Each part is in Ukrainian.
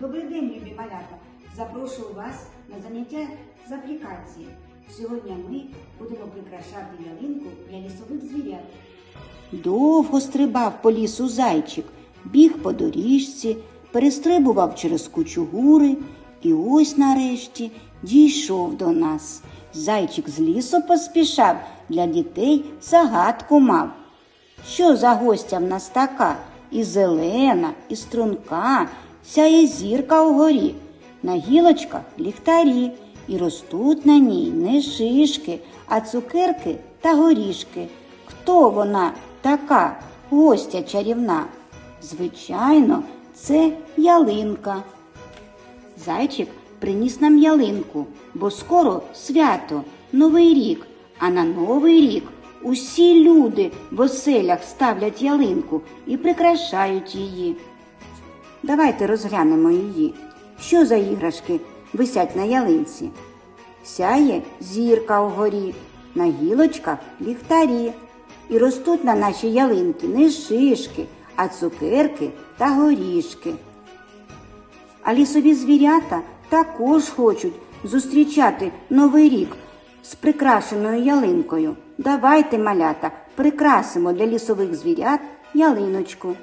Добрий день, любі малята! Запрошую вас на заняття з аплікації. Сьогодні ми будемо прикрашати ялинку для лісових звірят. Довго стрибав по лісу зайчик, біг по доріжці, перестрибував через кучу гури і ось нарешті дійшов до нас. Зайчик з лісу поспішав, для дітей загадку мав. Що за гостя в нас така? І зелена, і струнка, сяє зірка угорі, на гілочках ліхтарі, і ростуть на ній не шишки, а цукерки та горішки. Хто вона така, гостя чарівна? Звичайно, це ялинка. Зайчик приніс нам ялинку, бо скоро свято, Новий рік, а на Новий рік усі люди в оселях ставлять ялинку і прикрашають її. Давайте розглянемо її. Що за іграшки висять на ялинці? Сяє зірка вгорі, на гілочках ліхтарі. І ростуть на нашій ялинці не шишки, а цукерки та горішки. А лісові звірята також хочуть зустрічати Новий рік з прикрашеною ялинкою. Давайте, малята, прикрасимо для лісових звірят ялиночку.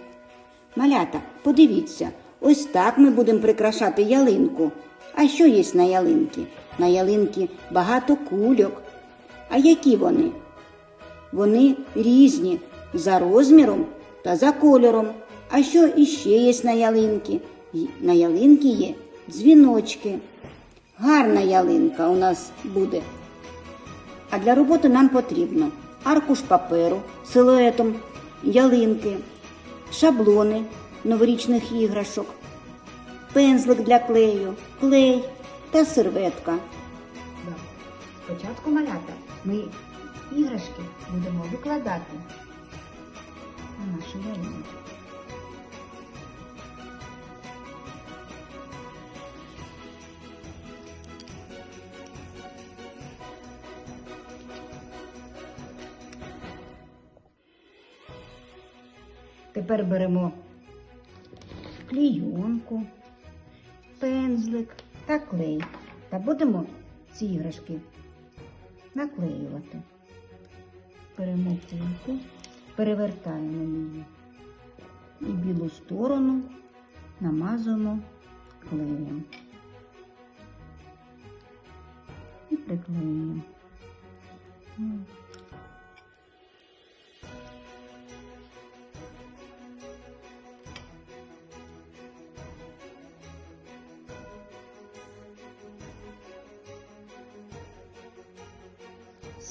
Малята, подивіться, ось так ми будемо прикрашати ялинку. А що є на ялинці? На ялинці багато кульок. А які вони? Вони різні за розміром та за кольором. А що іще є на ялинці? На ялинці є дзвіночки. Гарна ялинка у нас буде. А для роботи нам потрібно аркуш паперу силуетом ялинки, шаблони новорічних іграшок, пензлик для клею, клей та серветка. Спочатку малята ми іграшки будемо викладати на нашу ялинку. Тепер беремо клійонку, пензлик та клей та будемо ці іграшки наклеювати. Беремо плівку, перевертаємо її і білу сторону намазуємо клеєм і приклеюємо.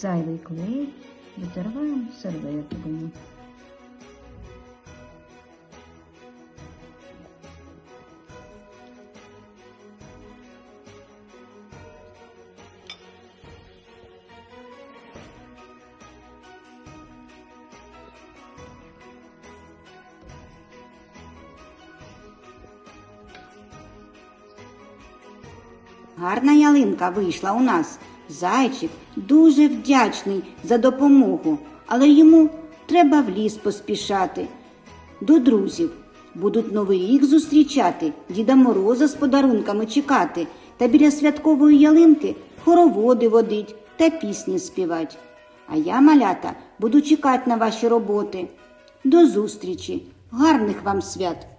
Зайвий клей витираємо серветкою. Гарна ялинка вийшла у нас. Зайчик дуже вдячний за допомогу, але йому треба в ліс поспішати. До друзів будуть новий рік зустрічати, Діда Мороза з подарунками чекати та біля святкової ялинки хороводи водить та пісні співать. А я, малята, буду чекати на ваші роботи. До зустрічі, гарних вам свят!